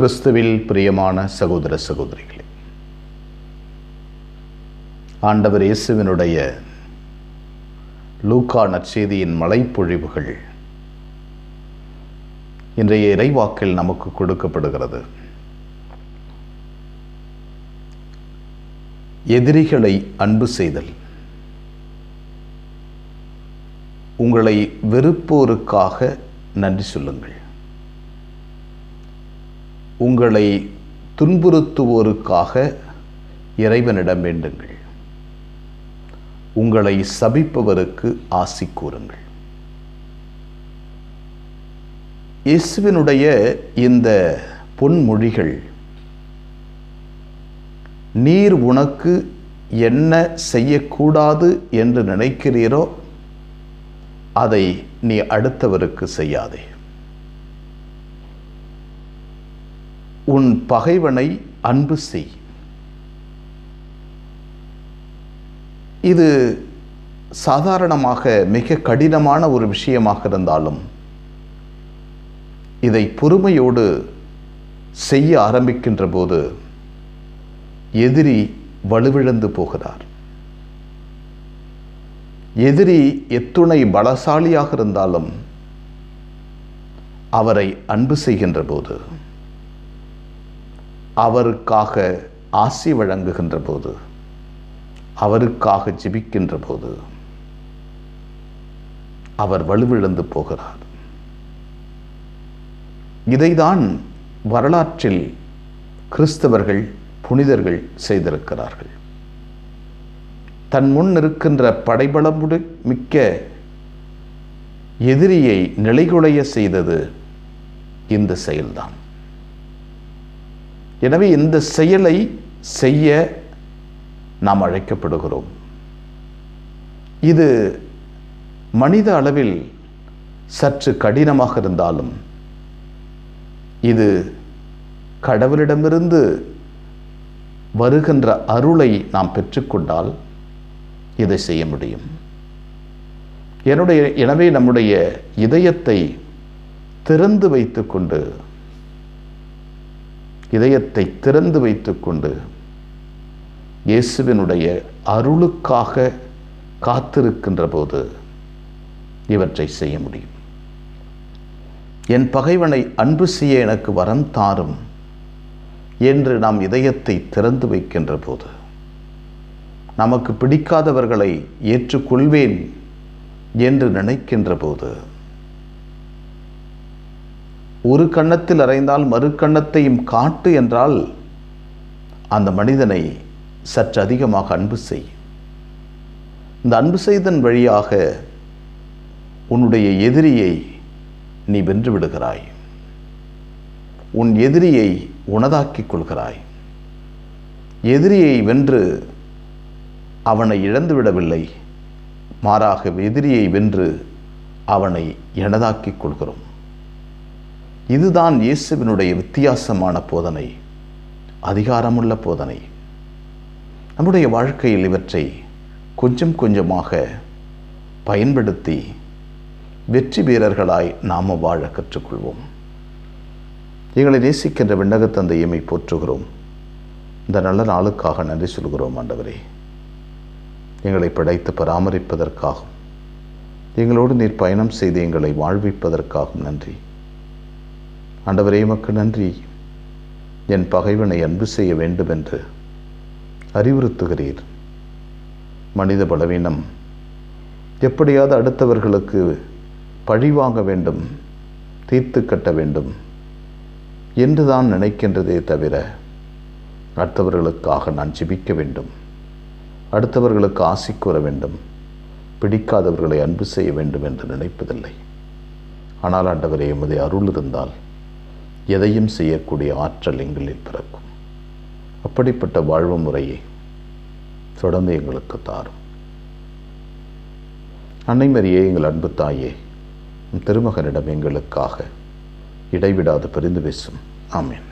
கிறிஸ்துவில் பிரியமான சகோதர சகோதரிகளே ஆண்டவர் இயேசுவினுடைய லூக்கா நற்செய்தியின் மலைப்பொழிவுகள் இன்றைய இறைவாக்கில் நமக்கு கொடுக்கப்படுகிறது. எதிரிகளை அன்பு செய்தல் உங்களை வெறுப்போருக்காக நன்றி சொல்லுங்கள். உங்களை துன்புறுத்துவோருக்காக இறைவனிடம் வேண்டுங்கள். உங்களை சபிப்பவருக்கு ஆசி கூறுங்கள். இயேசுவினுடைய இந்த பொன்மொழிகள் நீர் உனக்கு என்ன செய்யக்கூடாது என்று நினைக்கிறீரோ அதை நீ அடுத்தவருக்கு செய்யாதே. உன் பகைவனை அன்பு செய். இது சாதாரணமாக மிக கடினமான ஒரு விஷயமாக இருந்தாலும் இதை பொறுமையோடு செய்ய ஆரம்பிக்கின்ற போது எதிரி வலுவிழந்து போகிறார். எதிரி எத்துணை பலசாலியாக இருந்தாலும் அவரை அன்பு செய்கின்ற போது அவருக்காக ஆசி வழங்குகின்ற போது அவருக்காக ஜிபிக்கின்ற போது அவர் வலுவிழந்து போகிறார். இதைதான் வரலாற்றில் கிறிஸ்தவர்கள் புனிதர்கள் செய்திருக்கிறார்கள். தன் முன் இருக்கின்ற படைபலமுடு மிக்க எதிரியை நிலைகுலைய செய்தது இந்த செயல்தான். எனவே இந்த செயலை செய்ய நாம் அழைக்கப்படுகிறோம். இது மனித அளவில் சற்று கடினமாக இருந்தாலும் இது கடவுளிடமிருந்து வருகின்ற அருளை நாம் பெற்றுக்கொண்டால் இதை செய்ய முடியும். என்னுடைய எனவே நம்முடைய இதயத்தை திறந்து வைத்துக்கொண்டு இதயத்தை திறந்து வைத்துக்கொண்டு இயேசுவினுடைய அருளுக்காக காத்திருக்கின்ற போது இவற்றை செய்ய முடியும். என் பகைவனை அன்பு செய்ய எனக்கு வரம் தாரும் என்று நாம் இதயத்தை திறந்து வைக்கின்ற போது நமக்கு பிடிக்காதவர்களை ஏற்றுக்கொள்வேன் என்று நினைக்கின்ற போது ஒரு கன்னத்தில் அறைந்தால் மறு கன்னத்தையும் காட்டு என்றால் அந்த மனிதனை சற்று அதிகமாக அன்பு செய். இந்த அன்பு செய்தன் வழியாக உன்னுடைய எதிரியை நீ வென்று விடுகிறாய். உன் எதிரியை உனதாக்கிக் கொள்கிறாய். எதிரியை வென்று அவனை இழந்து விடவில்லை. மாறாக எதிரியை வென்று அவனை எனதாக்கிக் கொள்கிறோம். இதுதான் இயேசுவினுடைய வித்தியாசமான போதனை அதிகாரமுள்ள போதனை. நம்முடைய வாழ்க்கையில் இவற்றை கொஞ்சம் கொஞ்சமாக பயன்படுத்தி வெற்றி வீரர்களாய் நாம வாழ கற்றுக்கொள்வோம். எங்களை நேசிக்கின்ற விண்ணகத்தந்தை போற்றுகிறோம். இந்த நல்ல நாளுக்காக நன்றி சொல்கிறோம் ஆண்டவரே. எங்களை படைத்து பராமரிப்பதற்காகவும் எங்களோடு நீர் பயணம் செய்து எங்களை வாழ்விப்பதற்காகவும் நன்றி. ஆண்டவரே மக்கள் நன்றி. என் பகைவனை அன்பு செய்ய வேண்டும் என்று அறிவுறுத்துகிறீர். மனித பலவீனம். எப்படியாவது அடுத்தவர்களுக்கு பழி வாங்க வேண்டும் தீர்த்து கட்ட வேண்டும் என்று தான் நினைக்கின்றதே தவிர அடுத்தவர்களுக்காக நான் ஜிபிக்க வேண்டும். அடுத்தவர்களுக்கு ஆசை கூற வேண்டும். பிடிக்காதவர்களை அன்பு செய்ய வேண்டும் என்று நினைப்பதில்லை. ஆனால் ஆண்டவரே எமது அருள் இருந்தால் எதையும் செய்யக்கூடிய ஆற்றல் எங்களில் பிறக்கும். அப்படிப்பட்ட வாழ்வு முறையை தொடர்ந்து எங்களுக்கு தாரும். அன்னைமரியே எங்கள் அன்பு தாயே திருமகனிடம் எங்களுக்காக இடைவிடாது பிரிந்து பேசும். ஆமேன்.